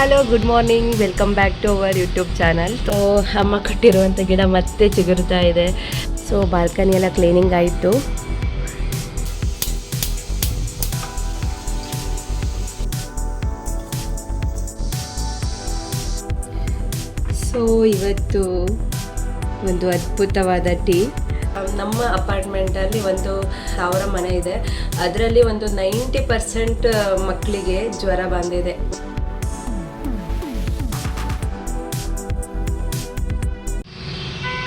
Hello good morning welcome back to our YouTube channel so ಅಮ್ಮ ಕಟ್ಟಿರುವಂಥ ಗಿಡ ಮತ್ತೆ ಚಿಗುರ್ತಾ ಇದೆ. ಸೊ ಬಾಲ್ಕನಿ ಎಲ್ಲ ಕ್ಲೀನಿಂಗ್ ಆಯಿತು. ಸೊ ಇವತ್ತು ಒಂದು ಅದ್ಭುತವಾದ ಟೀ ನಮ್ಮ ಅಪಾರ್ಟ್ಮೆಂಟಲ್ಲಿ ಒಂದು ಸಾವಿರ ಮನೆ ಇದೆ. ಅದರಲ್ಲಿ ಒಂದು ನೈಂಟಿ ಪರ್ಸೆಂಟ್ ಮಕ್ಕಳಿಗೆ ಜ್ವರ ಬಂದಿದೆ.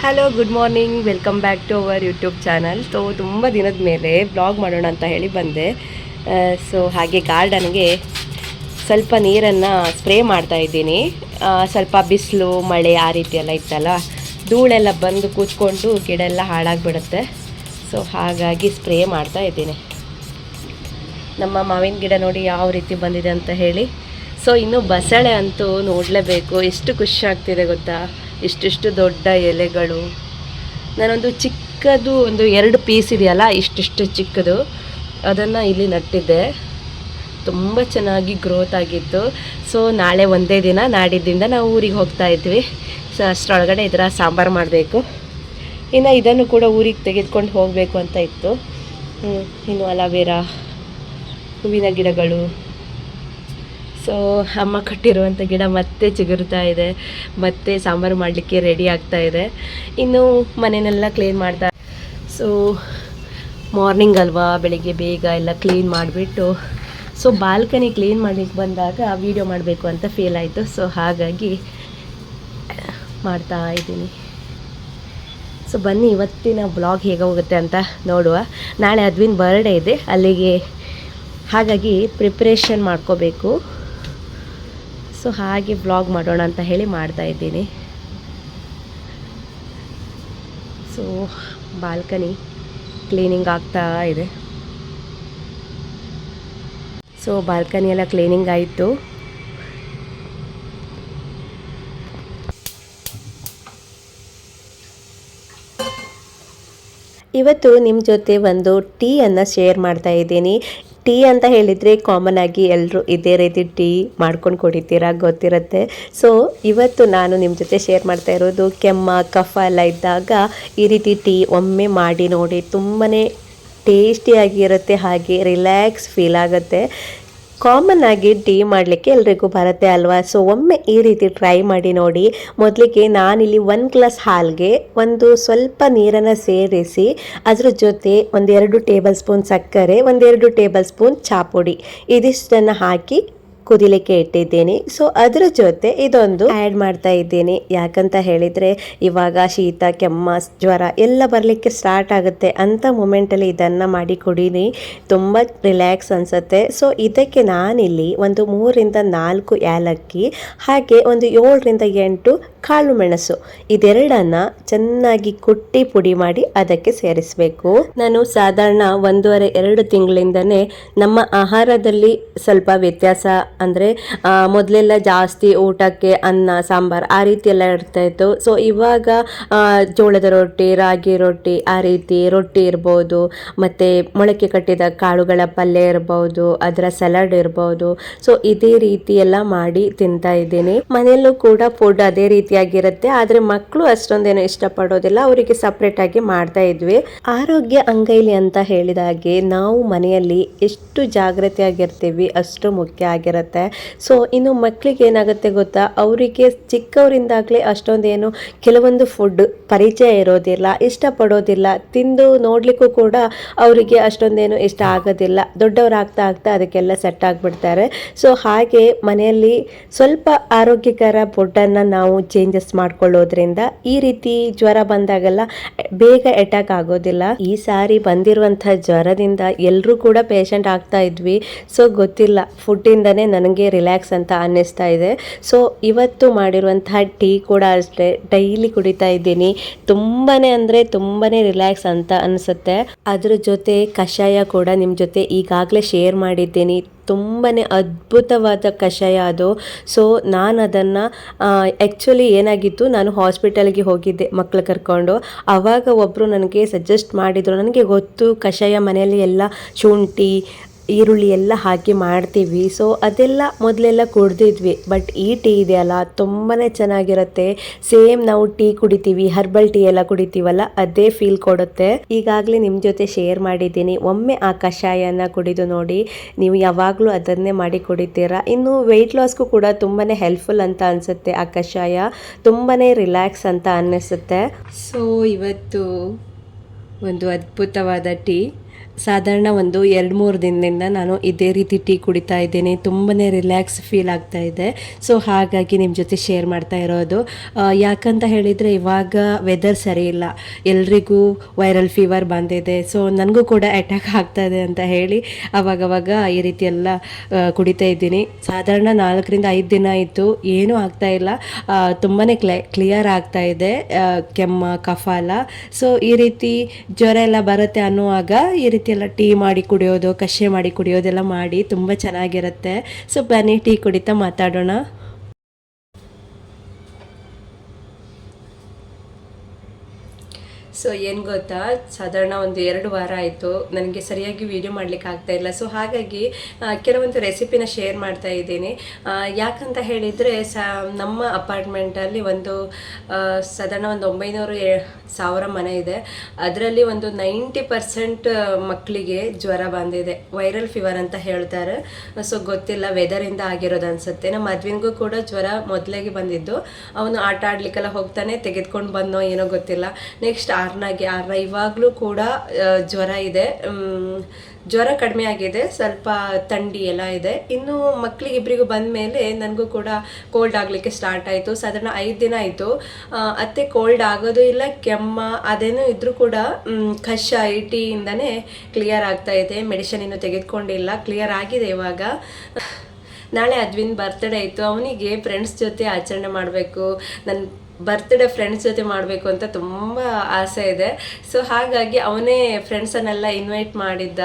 Hello good morning welcome back to our YouTube channel so ತುಂಬ ದಿನದ ಮೇಲೆ ಬ್ಲಾಗ್ ಮಾಡೋಣ ಅಂತ ಹೇಳಿ ಬಂದೆ. ಸೊ ಹಾಗೆ ಗಾರ್ಡನ್ಗೆ ಸ್ವಲ್ಪ ನೀರನ್ನು ಸ್ಪ್ರೇ ಮಾಡ್ತಾ ಇದ್ದೀನಿ. ಸ್ವಲ್ಪ ಬಿಸಿಲು, ಮಳೆ ಆ ರೀತಿ ಎಲ್ಲ ಇತ್ತಲ್ಲ, ಧೂಳೆಲ್ಲ ಬಂದು ಕೂತ್ಕೊಂಡು ಗಿಡ ಎಲ್ಲ ಹಾಳಾಗಿಬಿಡುತ್ತೆ. ಸೊ ಹಾಗಾಗಿ ಸ್ಪ್ರೇ ಮಾಡ್ತಾ ಇದ್ದೀನಿ. ನಮ್ಮ ಮಾವಿನ ಗಿಡ ನೋಡಿ ಯಾವ ರೀತಿ ಬಂದಿದೆ ಅಂತ ಹೇಳಿ. ಸೊ ಇನ್ನು ಬಸಳೆ ಅಂತೂ ನೋಡಲೇಬೇಕು. ಎಷ್ಟು ಖುಷಿ ಆಗ್ತಿದೆ ಗೊತ್ತಾ? ಇಷ್ಟಿಷ್ಟು ದೊಡ್ಡ ಎಲೆಗಳು. ನಾನೊಂದು ಚಿಕ್ಕದು ಒಂದು ಎರಡು ಪೀಸ್ ಇದೆಯಲ್ಲ, ಇಷ್ಟಿಷ್ಟು ಚಿಕ್ಕದು. ಅದನ್ನು ಇಲ್ಲಿ ನಟ್ಟಿದ್ದೆ. ತುಂಬ ಚೆನ್ನಾಗಿ ಗ್ರೋತ್ ಆಗಿತ್ತು. ಸೊ ನಾಳೆ ಒಂದೇ ದಿನ ನಾಡಿದ್ದಿಂದ ನಾವು ಊರಿಗೆ ಹೋಗ್ತಾ ಇದ್ವಿ. ಸೊ ಅಷ್ಟರೊಳಗಡೆ ಇದರ ಸಾಂಬಾರು ಮಾಡಬೇಕು. ಇನ್ನು ಇದನ್ನು ಕೂಡ ಊರಿಗೆ ತೆಗೆದುಕೊಂಡು ಹೋಗಬೇಕು ಅಂತ ಇತ್ತು. ಇನ್ನು ಅಲವೇರಾ, ಹೂವಿನ ಗಿಡಗಳು ಸೊ ಅಮ್ಮ ಕಟ್ಟಿರುವಂಥ ಗಿಡ ಮತ್ತೆ ಚಿಗುರ್ತಾ ಇದೆ, ಮತ್ತೆ ಸಾಂಬಾರು ಮಾಡಲಿಕ್ಕೆ ರೆಡಿ ಆಗ್ತಾ ಇದೆ. ಇನ್ನು ಮನೆಯನ್ನೆಲ್ಲ ಕ್ಲೀನ್ ಮಾಡ್ತಾ ಸೊ ಮಾರ್ನಿಂಗ್ ಅಲ್ವಾ, ಬೆಳಿಗ್ಗೆ ಬೇಗ ಎಲ್ಲ ಕ್ಲೀನ್ ಮಾಡಿಬಿಟ್ಟು ಸೊ ಬಾಲ್ಕನಿ ಕ್ಲೀನ್ ಮಾಡಲಿಕ್ಕೆ ಬಂದಾಗ ವೀಡಿಯೋ ಮಾಡಬೇಕು ಅಂತ ಫೀಲ್ ಆಯಿತು. ಸೊ ಹಾಗಾಗಿ, ಮಾಡ್ತಾ ಇದ್ದೀನಿ. ಸೊ ಬನ್ನಿ, ಇವತ್ತಿನ ಬ್ಲಾಗ್ ಹೇಗೆ ಹೋಗುತ್ತೆ ಅಂತ ನೋಡುವ. ನಾಳೆ ಅದ್ವಿನ ಬರ್ಡೇ ಇದೆ. ಅಲ್ಲಿಗೆ ಹಾಗಾಗಿ ಪ್ರಿಪ್ರೇಷನ್ ಮಾಡ್ಕೋಬೇಕು. ಸೊ ಹಾಗೆ ಬ್ಲಾಗ್ ಮಾಡೋಣ ಅಂತ ಹೇಳಿ ಮಾಡ್ತಾ ಇದ್ದೀನಿ. ಸೊ ಬಾಲ್ಕನಿ ಕ್ಲೀನಿಂಗ್ ಆಗ್ತಾ ಇದೆ. ಸೊ ಬಾಲ್ಕನಿ ಎಲ್ಲ ಕ್ಲೀನಿಂಗ್ ಆಯಿತು. ಇವತ್ತು ನಿಮ್ಮ ಜೊತೆ ಒಂದು ಟೀಯನ್ನು ಶೇರ್ ಮಾಡ್ತಾ ಇದ್ದೀನಿ. ಟೀ ಅಂತ ಹೇಳಿದರೆ ಕಾಮನ್ ಆಗಿ ಎಲ್ಲರೂ ಇದೇ ರೀತಿ ಟೀ ಮಾಡ್ಕೊಂಡು ಕುಡಿತೀರಾ ಗೊತ್ತಿರುತ್ತೆ. ಸೊ ಇವತ್ತು ನಾನು ನಿಮ್ಮ ಜೊತೆ ಶೇರ್ ಮಾಡ್ತಾ ಇರೋದು ಕೆಮ್ಮ, ಕಫ ಎಲ್ಲ ಇದ್ದಾಗ ಈ ರೀತಿ ಟೀ ಒಮ್ಮೆ ಮಾಡಿ ನೋಡಿ ತುಂಬಾ ಟೇಸ್ಟಿಯಾಗಿರುತ್ತೆ ಹಾಗೆ ರಿಲ್ಯಾಕ್ಸ್ ಫೀಲ್ ಆಗುತ್ತೆ. ಕಾಮನ್ ಆಗಿ ಟೀ ಮಾಡಲಿಕ್ಕೆ ಎಲ್ರಿಗೂ ಬರುತ್ತೆ ಅಲ್ವಾ? ಸೊ ಒಮ್ಮೆ ಈ ರೀತಿ ಟ್ರೈ ಮಾಡಿ ನೋಡಿ. ಮೊದಲಿಗೆ ನಾನಿಲ್ಲಿ ಒಂದು ಗ್ಲಾಸ್ ಹಾಲ್ಗೆ ಒಂದು ಸ್ವಲ್ಪ ನೀರನ್ನು ಸೇರಿಸಿ, ಅದ್ರ ಜೊತೆ ಒಂದೆರಡು ಟೇಬಲ್ ಸ್ಪೂನ್ ಸಕ್ಕರೆ, ಒಂದೆರಡು ಟೇಬಲ್ ಸ್ಪೂನ್ ಚಾಪುಡಿ. ಇದಿಷ್ಟನ್ನು ಹಾಕಿ ಕುದಿಲಿಕ್ಕೆ ಇಟ್ಟಿದ್ದೀನಿ. ಸೊ ಅದರ ಜೊತೆ ಇದೊಂದು ಆ್ಯಡ್ ಮಾಡ್ತಾ ಇದ್ದೀನಿ. ಯಾಕಂತ ಹೇಳಿದರೆ, ಇವಾಗ ಶೀತ, ಕೆಮ್ಮ, ಜ್ವರ ಎಲ್ಲ ಬರಲಿಕ್ಕೆ ಸ್ಟಾರ್ಟ್ ಆಗುತ್ತೆ ಅಂಥ ಮೂಮೆಂಟಲ್ಲಿ ಇದನ್ನು ಮಾಡಿ ಕುಡೀನಿ. ತುಂಬ ರಿಲ್ಯಾಕ್ಸ್ ಅನಿಸುತ್ತೆ. ಸೊ ಇದಕ್ಕೆ ನಾನಿಲ್ಲಿ ಒಂದು ಮೂರರಿಂದ ನಾಲ್ಕು ಏಲಕ್ಕಿ, ಹಾಗೆ ಒಂದು ಏಳರಿಂದ ಎಂಟು ಕಾಳು ಮೆಣಸು. ಇದೆರಡನ್ನ ಚೆನ್ನಾಗಿ ಕುಟ್ಟಿ ಪುಡಿ ಮಾಡಿ ಅದಕ್ಕೆ ಸೇರಿಸಬೇಕು. ನಾನು ಸಾಧಾರಣ ಒಂದೂವರೆ, ಎರಡು ತಿಂಗಳಿಂದನೇ ನಮ್ಮ ಆಹಾರದಲ್ಲಿ ಸ್ವಲ್ಪ ವ್ಯತ್ಯಾಸ ಅಂದರೆ ಮೊದಲೆಲ್ಲ ಜಾಸ್ತಿ ಊಟಕ್ಕೆ ಅನ್ನ, ಸಾಂಬಾರು ಆ ರೀತಿ ಎಲ್ಲ ಇರ್ತಾ ಇತ್ತು. ಸೊ ಇವಾಗ ಜೋಳದ ರೊಟ್ಟಿ, ರಾಗಿ ರೊಟ್ಟಿ ಆ ರೀತಿ ರೊಟ್ಟಿ ಇರ್ಬೋದು, ಮತ್ತು ಮೊಳಕೆ ಕಟ್ಟಿದ ಕಾಳುಗಳ ಪಲ್ಯ ಇರ್ಬೋದು, ಅದರ ಸಲಾಡ್ ಇರ್ಬೋದು. ಸೊ ಇದೇ ರೀತಿ ಎಲ್ಲ ಮಾಡಿ ತಿಂತಾ ಇದ್ದೀನಿ. ಮನೆಯಲ್ಲೂ ಕೂಡ ಫುಡ್ ಅದೇ ರೀತಿಯಾಗಿರುತ್ತೆ ಆದರೆ ಮಕ್ಕಳು ಅಷ್ಟೊಂದೇನು ಇಷ್ಟಪಡೋದಿಲ್ಲ. ಅವರಿಗೆ ಸಪ್ರೇಟ್ ಆಗಿ ಮಾಡ್ತಾ ಇದ್ವಿ. ಆರೋಗ್ಯ ಅಂಗೈಲಿ ಅಂತ ಹೇಳಿದ ಹಾಗೆ ನಾವು ಮನೆಯಲ್ಲಿ ಎಷ್ಟು ಜಾಗೃತಿಯಾಗಿರ್ತೀವಿ ಅಷ್ಟು ಮುಖ್ಯ ಆಗಿರುತ್ತೆ. ಸೊ ಇನ್ನು ಮಕ್ಕಳಿಗೆ ಏನಾಗುತ್ತೆ ಗೊತ್ತಾ? ಅವರಿಗೆ ಚಿಕ್ಕವರಿಂದಾಗಲೇ ಅಷ್ಟೊಂದೇನು ಕೆಲವೊಂದು ಫುಡ್ ಪರಿಚಯ ಇರೋದಿಲ್ಲ, ಇಷ್ಟಪಡೋದಿಲ್ಲ. ತಿಂದು ನೋಡಲಿಕ್ಕೂ ಕೂಡ ಅವರಿಗೆ ಅಷ್ಟೊಂದೇನು ಇಷ್ಟ ಆಗೋದಿಲ್ಲ. ದೊಡ್ಡವರಾಗ್ತಾ ಆಗ್ತಾ ಅದಕ್ಕೆಲ್ಲ ಸೆಟ್ ಆಗಿಬಿಡ್ತಾರೆ. ಸೊ ಹಾಗೆ ಮನೆಯಲ್ಲಿ ಸ್ವಲ್ಪ ಆರೋಗ್ಯಕರ ಫುಡ್ಡನ್ನು ನಾವು ಚೇಂಜಸ್ ಮಾಡ್ಕೊಳ್ಳೋದ್ರಿಂದ ಈ ರೀತಿ ಜ್ವರ ಬಂದಾಗೆಲ್ಲ ಬೇಗ ಅಟ್ಯಾಕ್ ಆಗೋದಿಲ್ಲ. ಈ ಸಾರಿ ಬಂದಿರುವಂತಹ ಜ್ವರದಿಂದ ಎಲ್ಲರೂ ಕೂಡ ಪೇಷಂಟ್ ಆಗ್ತಾ ಇದ್ವಿ. ಸೊ ಗೊತ್ತಿಲ್ಲ. ಫುಡ್ಡಿಂದನೇ ನನಗೆ ರಿಲ್ಯಾಕ್ಸ್ ಅಂತ ಅನ್ನಿಸ್ತಾ ಇದೆ. ಸೊ ಇವತ್ತು ಮಾಡಿರುವಂತಹ ಟೀ ಕೂಡ ಅಷ್ಟೇ. ಡೈಲಿ ಕುಡಿತಾ ಇದ್ದೀನಿ. ತುಂಬಾ ಅಂದ್ರೆ ತುಂಬಾ ರಿಲ್ಯಾಕ್ಸ್ ಅಂತ ಅನಿಸುತ್ತೆ. ಅದ್ರ ಜೊತೆ ಕಷಾಯ ಕೂಡ ನಿಮ್ಮ ಜೊತೆ ಈಗಾಗಲೇ ಶೇರ್ ಮಾಡಿದ್ದೀನಿ. ತುಂಬಾ ಅದ್ಭುತವಾದ ಕಷಾಯ ಅದು. ಸೊ ನಾನು ಅದನ್ನು ಆ್ಯಕ್ಚುಲಿ ಏನಾಗಿತ್ತು, ನಾನು ಹಾಸ್ಪಿಟಲ್ಗೆ ಹೋಗಿದ್ದೆ ಮಕ್ಕಳು ಕರ್ಕೊಂಡು. ಆವಾಗ ಒಬ್ಬರು ನನಗೆ ಸಜೆಸ್ಟ್ ಮಾಡಿದರು. ನನಗೆ ಗೊತ್ತು ಕಷಾಯ ಮನೆಯಲ್ಲಿ ಎಲ್ಲ ಶುಂಠಿ ಈರುಳ್ಳಿ ಎಲ್ಲ ಹಾಕಿ ಮಾಡ್ತೀವಿ. ಸೊ ಅದೆಲ್ಲ ಮೊದಲೆಲ್ಲ ಕುಡ್ದಿದ್ವಿ. ಬಟ್ ಈ ಟೀ ಇದೆಯಲ್ಲ ತುಂಬಾ ಚೆನ್ನಾಗಿರುತ್ತೆ. ಸೇಮ್ ನಾವು ಟೀ ಕುಡಿತೀವಿ ಹರ್ಬಲ್ ಟೀ ಎಲ್ಲ ಕುಡಿತೀವಲ್ಲ, ಅದೇ ಫೀಲ್ ಕೊಡುತ್ತೆ. ಈಗಾಗಲೇ ನಿಮ್ಮ ಜೊತೆ ಶೇರ್ ಮಾಡಿದ್ದೀನಿ. ಒಮ್ಮೆ ಆ ಕಷಾಯನ ಕುಡಿದು ನೋಡಿ, ನೀವು ಯಾವಾಗಲೂ ಅದನ್ನೇ ಮಾಡಿ ಕುಡಿತೀರಾ? ಇನ್ನು ವೆಯ್ಟ್ ಲಾಸ್ಗೂ ಕೂಡ ತುಂಬಾ ಹೆಲ್ಪ್ಫುಲ್ ಅಂತ ಅನಿಸುತ್ತೆ ಆ ಕಷಾಯ. ತುಂಬಾ ರಿಲ್ಯಾಕ್ಸ್ ಅಂತ ಅನ್ನಿಸುತ್ತೆ. ಸೊ ಇವತ್ತು ಒಂದು ಅದ್ಭುತವಾದ ಟೀ. ಸಾಧಾರಣ ಒಂದು ಎರಡು ಮೂರು ದಿನದಿಂದ ನಾನು ಇದೇ ರೀತಿ ಟೀ ಕುಡಿತಾ ಇದ್ದೇನೆ. ತುಂಬಾ ರಿಲ್ಯಾಕ್ಸ್ ಫೀಲ್ ಆಗ್ತಾ ಇದೆ. ಸೊ ಹಾಗಾಗಿ ನಿಮ್ಮ ಜೊತೆ ಶೇರ್ ಮಾಡ್ತಾ ಇರೋದು. ಯಾಕಂತ ಹೇಳಿದರೆ ಇವಾಗ ವೆದರ್ ಸರಿ ಇಲ್ಲ. ಎಲ್ರಿಗೂ ವೈರಲ್ ಫೀವರ್ ಬಂದಿದೆ. ಸೊ ನನಗೂ ಕೂಡ ಅಟ್ಯಾಕ್ ಆಗ್ತಾ ಇದೆ ಅಂತ ಹೇಳಿ ಅವಾಗವಾಗ ಈ ರೀತಿ ಎಲ್ಲ ಕುಡಿತಾ ಇದ್ದೀನಿ. ಸಾಧಾರಣ ನಾಲ್ಕರಿಂದ ಐದು ದಿನ ಇತ್ತು ಏನೂ ಆಗ್ತಾ ಇಲ್ಲ. ತುಂಬಾ ಕ್ಲೇ ಕ್ಲಿಯರ್ ಆಗ್ತಾ ಇದೆ. ಕೆಮ್ಮ ಕಫ ಎಲ್ಲ ಸೊ ಈ ರೀತಿ ಜ್ವರ ಎಲ್ಲ ಬರುತ್ತೆ ಅನ್ನುವಾಗ ರೀತಿ ಎಲ್ಲ ಟೀ ಮಾಡಿ ಕುಡಿಯೋದು ಕಷೆ ಮಾಡಿ ಕುಡಿಯೋದೆಲ್ಲ ಮಾಡಿ ತುಂಬ ಚೆನ್ನಾಗಿರುತ್ತೆ. ಸೊ ಬನ್ನಿ, ಟೀ ಕುಡಿತಾ ಮಾತಾಡೋಣ. ಸೊ ಏನು ಗೊತ್ತಾ? ಸಾಧಾರಣ ಒಂದು ಎರಡು ವಾರ ಆಯಿತು. ನನಗೆ ಸರಿಯಾಗಿ ವಿಡಿಯೋ ಮಾಡ್ಲಿಕ್ಕೆ ಆಗ್ತಾ ಇಲ್ಲ. ಸೊ ಹಾಗಾಗಿ ಕೆಲವೊಂದು ರೆಸಿಪಿನ ಶೇರ್ ಮಾಡ್ತಾ ಇದ್ದೀನಿ. ಯಾಕಂತ ಹೇಳಿದರೆ, ಸ, ನಮ್ಮ ಅಪಾರ್ಟ್ಮೆಂಟಲ್ಲಿ ಒಂದು ಸಾಧಾರಣ ಒಂದು ಒಂಬೈನೂರು ಸಾವಿರ ಮನೆ ಇದೆ. ಅದರಲ್ಲಿ ಒಂದು ನೈಂಟಿ ಪರ್ಸೆಂಟ್ ಮಕ್ಕಳಿಗೆ ಜ್ವರ ಬಂದಿದೆ. ವೈರಲ್ ಫೀವರ್ ಅಂತ ಹೇಳ್ತಾರೆ. ಸೊ ಗೊತ್ತಿಲ್ಲ ವೆದರಿಂದ ಆಗಿರೋದು ಅನ್ಸುತ್ತೆ. ನಮ್ಮ ಮದ್ವಿನಿಗೂ ಕೂಡ ಜ್ವರ ಮೊದಲಿಗೆ ಬಂದಿದ್ದು. ಅವನು ಆಟ ಆಡ್ಲಿಕ್ಕೆಲ್ಲ ಹೋಗ್ತಾನೆ, ತೆಗೆದುಕೊಂಡು ಬಂದೋ ಏನೋ ಗೊತ್ತಿಲ್ಲ. ನೆಕ್ಸ್ಟ್ ಆರ್ನಾಗೆ ಆರ್ನ ಇವಾಗಲೂ ಕೂಡ ಜ್ವರ ಇದೆ. ಜ್ವರ ಕಡಿಮೆ ಆಗಿದೆ. ಸ್ವಲ್ಪ ಥಂಡಿ ಎಲ್ಲ ಇದೆ. ಇನ್ನು ಮಕ್ಕಳಿಗೆ ಇಬ್ಬರಿಗೂ ಬಂದ ಮೇಲೆ ನನಗೂ ಕೂಡ ಕೋಲ್ಡ್ ಆಗಲಿಕ್ಕೆ ಸ್ಟಾರ್ಟ್ ಆಯಿತು. ಸಾಧಾರಣ ಐದು ದಿನ ಆಯಿತು. ಅತ್ತೆ ಕೋಲ್ಡ್ ಆಗೋದು ಇಲ್ಲ, ಕೆಮ್ಮ, ಅದೇನೂ ಇದ್ದರೂ ಕೂಡ ಕಷ ಐ ಟೀಯಿಂದನೇ ಕ್ಲಿಯರ್ ಆಗ್ತಾ ಇದೆ. ಮೆಡಿಸಿನ್ ಇನ್ನೂ ತೆಗೆದುಕೊಂಡಿಲ್ಲ. ಕ್ಲಿಯರ್ ಆಗಿದೆ ಇವಾಗ. ನಾಳೆ ಅದ್ವಿನ್ ಬರ್ತ್ಡೇ ಇತ್ತು ಅವನಿಗೆ ಫ್ರೆಂಡ್ಸ್ ಜೊತೆ ಆಚರಣೆ ಮಾಡಬೇಕು. ನನ್ನ ಬರ್ತ್ಡೇ ಫ್ರೆಂಡ್ಸ್ ಜೊತೆ ಮಾಡಬೇಕು ಅಂತ ತುಂಬ ಆಸೆ ಇದೆ. ಸೊ ಹಾಗಾಗಿ ಅವನೇ ಫ್ರೆಂಡ್ಸನ್ನೆಲ್ಲ ಇನ್ವೈಟ್ ಮಾಡಿದ್ದ.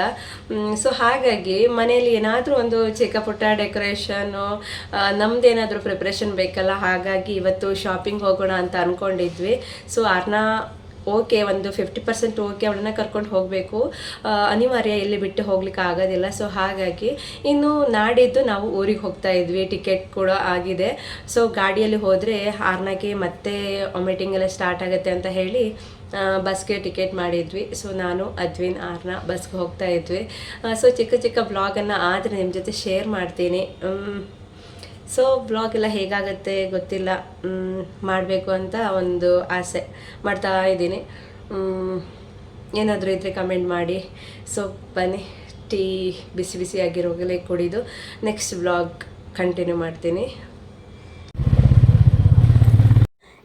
ಸೊ ಹಾಗಾಗಿ ಮನೆಯಲ್ಲಿ ಏನಾದರೂ ಒಂದು ಚಿಕ್ಕ ಪುಟ್ಟ ಡೆಕೋರೇಷನು ನಮ್ದೇನಾದರೂ ಪ್ರಿಪ್ರೇಷನ್ ಬೇಕಲ್ಲ, ಹಾಗಾಗಿ ಇವತ್ತು ಶಾಪಿಂಗ್ ಹೋಗೋಣ ಅಂತ ಅಂದ್ಕೊಂಡಿದ್ವಿ ಸೊ ಅರ್ನ ಓಕೆ, ಒಂದು ಫಿಫ್ಟಿ ಪರ್ಸೆಂಟ್ ಓಕೆ ಅವಳನ್ನ ಕರ್ಕೊಂಡು ಹೋಗಬೇಕು. ಅನಿವಾರ್ಯ ಎಲ್ಲಿ ಬಿಟ್ಟು ಹೋಗ್ಲಿಕ್ಕೆ ಆಗೋದಿಲ್ಲ. ಸೊ ಹಾಗಾಗಿ ಇನ್ನು ನಾಡಿದ್ದು ನಾವು ಊರಿಗೆ ಹೋಗ್ತಾ ಇದ್ವಿ. ಟಿಕೆಟ್ ಕೂಡ ಆಗಿದೆ. ಸೊ ಗಾಡಿಯಲ್ಲಿ ಹೋದರೆ ಆರ್ನಾಗೆ ಮತ್ತೆ ವಾಮಿಟಿಂಗ್ ಎಲ್ಲ ಸ್ಟಾರ್ಟ್ ಆಗುತ್ತೆ ಅಂತ ಹೇಳಿ ಬಸ್ಗೆ ಟಿಕೆಟ್ ಮಾಡಿದ್ವಿ. ಸೊ ನಾನು, ಅದ್ವಿನ್, ಆರ್ನ ಬಸ್ಗೆ ಹೋಗ್ತಾ ಇದ್ವಿ. ಸೊ ಚಿಕ್ಕ ಚಿಕ್ಕ ಬ್ಲಾಗನ್ನು ಆದರೆ ನಿಮ್ಮ ಜೊತೆ ಶೇರ್ ಮಾಡ್ತೀನಿ. ಸೊ ಬ್ಲಾಗ್ ಎಲ್ಲ ಹೇಗಾಗುತ್ತೆ ಗೊತ್ತಿಲ್ಲ ಮಾಡಬೇಕು ಅಂತ ಒಂದು ಆಸೆ ಮಾಡ್ತಾ ಇದ್ದೀನಿ. ಏನಾದರೂ ಇದ್ದರೆ ಕಮೆಂಟ್ ಮಾಡಿ. ಸೊ ಬನ್ನಿ, ಟೀ ಬಿಸಿ ಬಿಸಿಯಾಗಿರೋಗಲೇ ಕುಡಿದು ನೆಕ್ಸ್ಟ್ ಬ್ಲಾಗ್ ಕಂಟಿನ್ಯೂ ಮಾಡ್ತೀನಿ.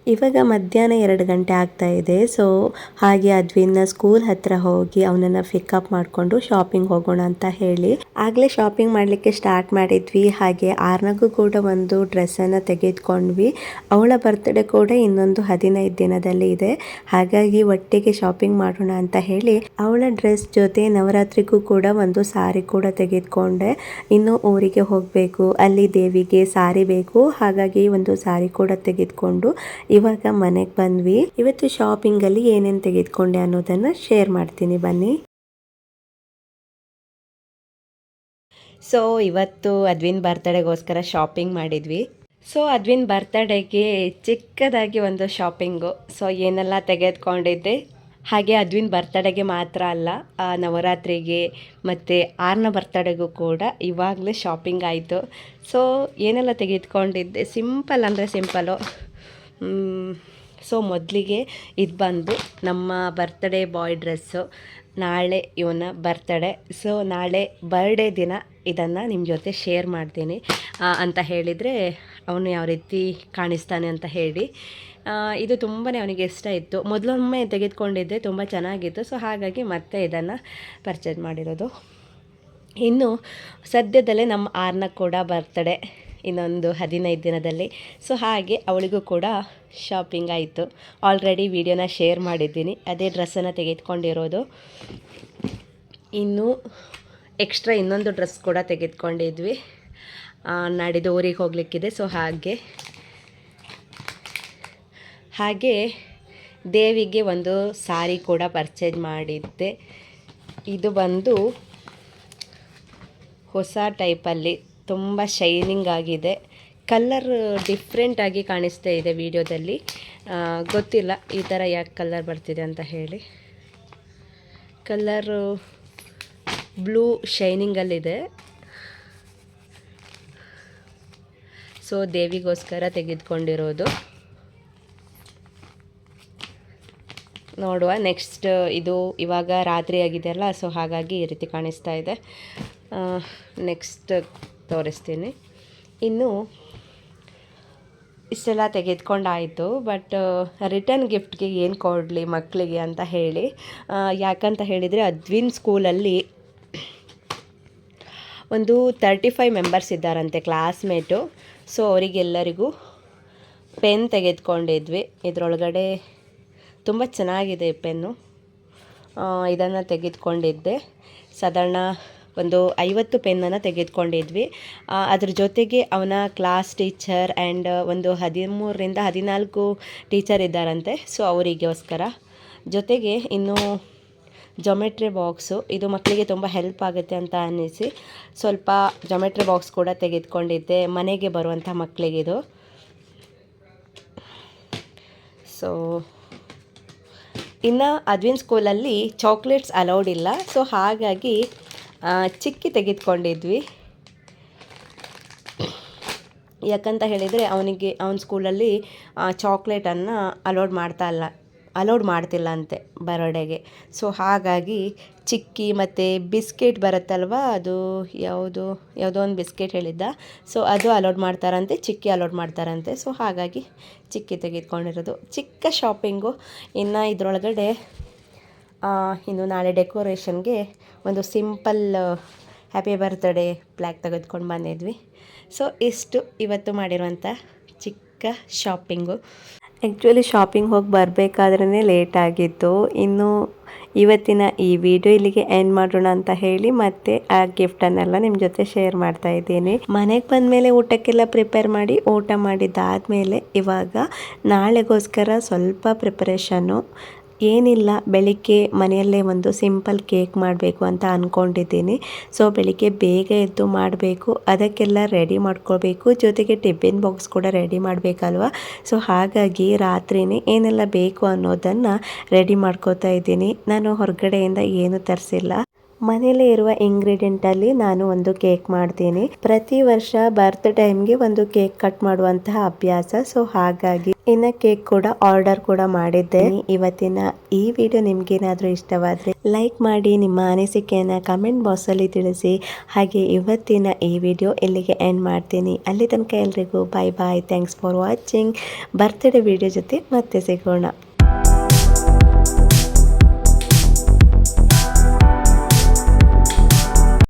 ಇವಾಗ ಮಧ್ಯಾಹ್ನ ಎರಡು ಗಂಟೆ ಆಗ್ತಾ ಇದೆ. ಸೊ ಹಾಗೆ ಅದ್ವಿನ್ನ ಸ್ಕೂಲ್ ಹತ್ರ ಹೋಗಿ ಅವನನ್ನ ಪಿಕಪ್ ಮಾಡಿಕೊಂಡು ಶಾಪಿಂಗ್ ಹೋಗೋಣ ಅಂತ ಹೇಳಿ. ಆಗ್ಲೇ ಶಾಪಿಂಗ್ ಮಾಡಲಿಕ್ಕೆ ಸ್ಟಾರ್ಟ್ ಮಾಡಿದ್ವಿ. ಹಾಗೆ ಆರ್ನಗೂ ಕೂಡ ಒಂದು ಡ್ರೆಸ್ಸನ್ನು ತೆಗೆದುಕೊಂಡ್ವಿ. ಅವಳ ಬರ್ತ್ಡೇ ಕೂಡ ಇನ್ನೊಂದು ಹದಿನೈದು ದಿನದಲ್ಲಿ ಇದೆ. ಹಾಗಾಗಿ ಒಟ್ಟಿಗೆ ಶಾಪಿಂಗ್ ಮಾಡೋಣ ಅಂತ ಹೇಳಿ ಅವಳ ಡ್ರೆಸ್ ಜೊತೆ ನವರಾತ್ರಿಗೂ ಕೂಡ ಒಂದು ಸಾರಿ ಕೂಡ ತೆಗೆದುಕೊಂಡೆ. ಇನ್ನು ಊರಿಗೆ ಹೋಗಬೇಕು. ಅಲ್ಲಿ ದೇವಿಗೆ ಸಾರಿ ಬೇಕು. ಹಾಗಾಗಿ ಒಂದು ಸಾರಿ ಕೂಡ ತೆಗೆದುಕೊಂಡು ಇವಾಗ ಮನೆಗೆ ಬಂದ್ವಿ. ಇವತ್ತು ಶಾಪಿಂಗ್ ಅಲ್ಲಿ ಏನೇನು ತೆಗೆದುಕೊಂಡೆ ಅನ್ನೋದನ್ನ ಶೇರ್ ಮಾಡ್ತೀನಿ ಬನ್ನಿ. ಸೊ ಇವತ್ತು ಅದ್ವಿನ್ ಬರ್ತ್ಡೇಗೋಸ್ಕರ ಶಾಪಿಂಗ್ ಮಾಡಿದ್ವಿ. ಸೊ ಅದ್ವಿನ್ ಬರ್ತ್ಡೇಗೆ ಚಿಕ್ಕದಾಗಿ ಒಂದು ಶಾಪಿಂಗು ಸೊ ಏನೆಲ್ಲ ತೆಗೆದುಕೊಂಡಿದ್ದೆ? ಹಾಗೆ ಅದ್ವಿನ್ ಬರ್ತ್ಡೇಗೆ ಮಾತ್ರ ಅಲ್ಲ ನವರಾತ್ರಿಗೆ ಮತ್ತು ಆರ್ನ ಬರ್ತಡೆಗೂ ಕೂಡ ಇವಾಗಲೇ ಶಾಪಿಂಗ್ ಆಯಿತು. ಸೊ ಏನೆಲ್ಲ ತೆಗೆದುಕೊಂಡಿದ್ದೆ? ಸಿಂಪಲ್ ಅಂದರೆ ಸಿಂಪಲು ಸೊ ಮೊದಲಿಗೆ ಇದು ಬಂದು ನಮ್ಮ ಬರ್ತ್ಡೇ ಬಾಯ್ ಡ್ರೆಸ್ಸು ನಾಳೆ ಇವನ ಬರ್ತ್ಡೇ ಸೊ ನಾಳೆ ಬರ್ಡೇ ದಿನ ಇದನ್ನು ನಿಮ್ಮ ಜೊತೆ ಶೇರ್ ಮಾಡ್ತೀನಿ. ಅಂತ ಹೇಳಿದರೆ ಅವನು ಯಾವ ರೀತಿ ಕಾಣಿಸ್ತಾನೆ ಅಂತ ಹೇಳಿ. ಇದು ತುಂಬಾ ಅವನಿಗೆ ಇಷ್ಟ ಇತ್ತು. ಮೊದಲೊಮ್ಮೆ ತೆಗೆದುಕೊಂಡಿದ್ದೆ, ತುಂಬ ಚೆನ್ನಾಗಿತ್ತು. ಸೊ ಹಾಗಾಗಿ ಮತ್ತೆ ಇದನ್ನು ಪರ್ಚೇಸ್ ಮಾಡಿರೋದು. ಇನ್ನು ಸದ್ಯದಲ್ಲೇ ನಮ್ಮ ಆರ್ನ ಕೂಡ ಬರ್ತಡೆ ಇನ್ನೊಂದು ಹದಿನೈದು ದಿನದಲ್ಲಿ. ಸೊ ಹಾಗೆ ಅವಳಿಗೂ ಕೂಡ ಶಾಪಿಂಗ್ ಆಯಿತು. ಆಲ್ರೆಡಿ ವಿಡಿಯೋನ ಶೇರ್ ಮಾಡಿದ್ದೀನಿ. ಅದೇ ಡ್ರೆಸ್ಸನ್ನು ತೆಗೆದುಕೊಂಡಿರೋದು. ಇನ್ನು ಎಕ್ಸ್ಟ್ರಾ ಇನ್ನೊಂದು ಡ್ರೆಸ್ ಕೂಡ ತೆಗೆದುಕೊಂಡಿದ್ವಿ. ನಾಡಿದ್ದು ಊರಿಗೆ ಹೋಗಲಿಕ್ಕಿದೆ. ಸೊ ಹಾಗೆ ಹಾಗೆ ದೇವಿಗೆ ಒಂದು ಸಾರಿ ಕೂಡ ಪರ್ಚೇಸ್ ಮಾಡಿದ್ದೆ. ಇದು ಬಂದು ಹೊಸ ಟೈಪಲ್ಲಿ ತುಂಬ ಶೈನಿಂಗ್ ಆಗಿದೆ. ಕಲ್ಲರ್ ಡಿಫ್ರೆಂಟಾಗಿ ಕಾಣಿಸ್ತಾ ಇದೆ ವಿಡಿಯೋದಲ್ಲಿ. ಗೊತ್ತಿಲ್ಲ ಈ ಥರ ಯಾಕೆ ಕಲರ್ ಬರ್ತಿದೆ ಅಂತ ಹೇಳಿ. ಕಲ್ಲರು ಬ್ಲೂ ಶೈನಿಂಗಲ್ಲಿದೆ ಸೊ ದೇವಿಗೋಸ್ಕರ ತೆಗೆದುಕೊಂಡಿರೋದು. ನೋಡುವ ನೆಕ್ಸ್ಟ್ ಇದು ಇವಾಗ ರಾತ್ರಿ ಆಗಿದೆಯಲ್ಲ ಸೊ ಹಾಗಾಗಿ ಈ ರೀತಿ ಕಾಣಿಸ್ತಾ ಇದೆ. ನೆಕ್ಸ್ಟ್ ತೋರಿಸ್ತೀನಿ. ಇನ್ನು ಇಷ್ಟೆಲ್ಲ ತೆಗೆದುಕೊಂಡಾಯಿತು ಬಟ್ ರಿಟರ್ನ್ ಗಿಫ್ಟ್ಗೆ ಏನು ಕೊಡಲಿ ಮಕ್ಕಳಿಗೆ ಅಂತ ಹೇಳಿ ಯಾಕಂತ ಹೇಳಿದರೆ ಅದ್ವಿನ್ ಸ್ಕೂಲಲ್ಲಿ ಒಂದು ತರ್ಟಿ ಫೈವ್ ಮೆಂಬರ್ಸ್ ಇದ್ದಾರಂತೆ ಕ್ಲಾಸ್ಮೇಟು ಸೊ ಅವರಿಗೆಲ್ಲರಿಗೂ ಪೆನ್ ತೆಗೆದುಕೊಂಡಿದ್ವಿ. ಇದರೊಳಗಡೆ ತುಂಬ ಚೆನ್ನಾಗಿದೆ ಪೆನ್ನು ಇದನ್ನು ತೆಗೆದುಕೊಂಡಿದ್ದೆ. ಸಾಧಾರಣ ಒಂದು ಐವತ್ತು ಪೆನ್ನನ್ನು ತೆಗೆದುಕೊಂಡಿದ್ವಿ. ಅದ್ರ ಜೊತೆಗೆ ಅವನ ಕ್ಲಾಸ್ ಟೀಚರ್ ಆ್ಯಂಡ್ ಒಂದು ಹದಿಮೂರರಿಂದ ಹದಿನಾಲ್ಕು ಟೀಚರ್ ಇದ್ದಾರಂತೆ. ಸೊ, ಅವರಿಗೋಸ್ಕರ. ಜೊತೆಗೆ ಇನ್ನು ಜೊಮೆಟ್ರಿ ಬಾಕ್ಸು ಇದು ಮಕ್ಕಳಿಗೆ ತುಂಬ ಹೆಲ್ಪ್ ಆಗುತ್ತೆ ಅಂತ ಅನ್ನಿಸಿ ಸ್ವಲ್ಪ ಜೊಮೆಟ್ರಿ ಬಾಕ್ಸ್ ಕೂಡ ತೆಗೆದುಕೊಂಡಿದ್ದೆ. ಮನೆಗೆ ಬರುವಂಥ ಮಕ್ಕಳಿಗಿದು ಸೊ ಇನ್ನು ಅದ್ವಿನ್ ಸ್ಕೂಲಲ್ಲಿ ಚಾಕ್ಲೇಟ್ಸ್ ಅಲೌಡ್ ಇಲ್ಲ. ಸೊ ಹಾಗಾಗಿ ಚಿಕ್ಕಿ ತೆಗೆದುಕೊಂಡಿದ್ವಿ. ಯಾಕಂತ ಹೇಳಿದರೆ ಅವನಿಗೆ, ಅವನ ಸ್ಕೂಲಲ್ಲಿ ಚಾಕ್ಲೇಟನ್ನು ಅಲೋಡ್ ಮಾಡ್ತಾ ಇಲ್ಲ ಅಲೋಡ್ ಮಾಡ್ತಿಲ್ಲ ಅಂತೆ ಬರೋಡೆಗೆ. ಸೊ ಹಾಗಾಗಿ ಚಿಕ್ಕಿ ಮತ್ತು ಬಿಸ್ಕೆಟ್ ಬರುತ್ತಲ್ವ, ಅದು ಯಾವುದು, ಯಾವುದೋ ಒಂದು ಬಿಸ್ಕೆಟ್ ಹೇಳಿದ್ದ. ಸೊ ಅದು ಅಲೋಡ್ ಮಾಡ್ತಾರಂತೆ, ಚಿಕ್ಕಿ ಅಲೋಡ್ ಮಾಡ್ತಾರಂತೆ. ಸೊ ಹಾಗಾಗಿ ಚಿಕ್ಕಿ ತೆಗೆದುಕೊಂಡಿರೋದು. ಚಿಕ್ಕ ಶಾಪಿಂಗು ಇನ್ನು ಇದರೊಳಗಡೆ ಇನ್ನು ನಾಳೆ ಡೆಕೋರೇಷನ್ಗೆ ಒಂದು ಸಿಂಪಲ್ ಹ್ಯಾಪಿ ಬರ್ತ್ಡೇ ಪ್ಲ್ಯಾಕ್ ತೆಗೆದುಕೊಂಡು ಬಂದಿದ್ವಿ. ಸೊ ಇಷ್ಟು ಇವತ್ತು ಮಾಡಿರುವಂಥ ಚಿಕ್ಕ ಶಾಪಿಂಗು ಆ್ಯಕ್ಚುಲಿ ಶಾಪಿಂಗ್ ಹೋಗಿ ಬರಬೇಕಾದ್ರೇ ಲೇಟ್ ಆಗಿತ್ತು. ಇನ್ನು ಇವತ್ತಿನ ಈ ವಿಡಿಯೋ ಇಲ್ಲಿಗೆ ಎಂಡ್ ಮಾಡೋಣ ಅಂತ ಹೇಳಿ ಮತ್ತೆ ಆ ಗಿಫ್ಟನ್ನೆಲ್ಲ ನಿಮ್ಮ ಜೊತೆ ಶೇರ್ ಮಾಡ್ತಾ ಇದ್ದೀನಿ. ಮನೆಗೆ ಬಂದಮೇಲೆ ಊಟಕ್ಕೆಲ್ಲ ಪ್ರಿಪೇರ್ ಮಾಡಿ, ಊಟ ಮಾಡಿದ್ದಾದಮೇಲೆ ಇವಾಗ ನಾಳೆಗೋಸ್ಕರ ಸ್ವಲ್ಪ ಪ್ರಿಪರೇಷನ್ನು ಏನಿಲ್ಲ, ಬೆಳಿಗ್ಗೆ ಮನೆಯಲ್ಲೇ ಒಂದು ಸಿಂಪಲ್ ಕೇಕ್ ಮಾಡಬೇಕು ಅಂತ ಅಂದ್ಕೊಂಡಿದ್ದೀನಿ ಸೊ, ಬೆಳಿಗ್ಗೆ ಬೇಗ ಎದ್ದು ಮಾಡಬೇಕು. ಅದಕ್ಕೆಲ್ಲ ರೆಡಿ ಮಾಡ್ಕೊಳ್ಬೇಕು. ಜೊತೆಗೆ ಟಿಫಿನ್ ಬಾಕ್ಸ್ ಕೂಡ ರೆಡಿ ಮಾಡಬೇಕಲ್ವ? ಸೊ, ಹಾಗಾಗಿ ರಾತ್ರಿನೇ ಏನೆಲ್ಲ ಬೇಕು ಅನ್ನೋದನ್ನು ರೆಡಿ ಮಾಡ್ಕೋತಾ ಇದ್ದೀನಿ. ನಾನು ಹೊರಗಡೆಯಿಂದ ಏನು ತರಿಸಿಲ್ಲ. ಮನೆಯಲ್ಲೇ ಇರುವ ಇಂಗ್ರೀಡಿಯೆಂಟಲ್ಲಿ ನಾನು ಒಂದು ಕೇಕ್ ಮಾಡ್ತೀನಿ. ಪ್ರತಿ ವರ್ಷ ಬರ್ತ್ ಟೈಮ್ಗೆ ಒಂದು ಕೇಕ್ ಕಟ್ ಮಾಡುವಂತಹ ಅಭ್ಯಾಸ. ಸೊ ಹಾಗಾಗಿ ಇನ್ನ ಕೇಕ್ ಕೂಡ ಆರ್ಡರ್ ಕೂಡ ಮಾಡಿದ್ದೆ. ಇವತ್ತಿನ ಈ ವಿಡಿಯೋ ನಿಮ್ಗೇನಾದ್ರೂ ಇಷ್ಟವಾದ್ರೆ ಲೈಕ್ ಮಾಡಿ, ನಿಮ್ಮ ಅನಿಸಿಕೆಯನ್ನ ಕಮೆಂಟ್ ಬಾಕ್ಸ್ ಅಲ್ಲಿ ತಿಳಿಸಿ. ಹಾಗೆ ಇವತ್ತಿನ ಈ ವಿಡಿಯೋ ಇಲ್ಲಿಗೆ ಎಂಡ್ ಮಾಡ್ತೀನಿ. ಅಲ್ಲಿ ತನಕ ಎಲ್ರಿಗೂ bye bye thanks for watching birthday video ಜೊತೆ ಮತ್ತೆ ಸಿಗೋಣ.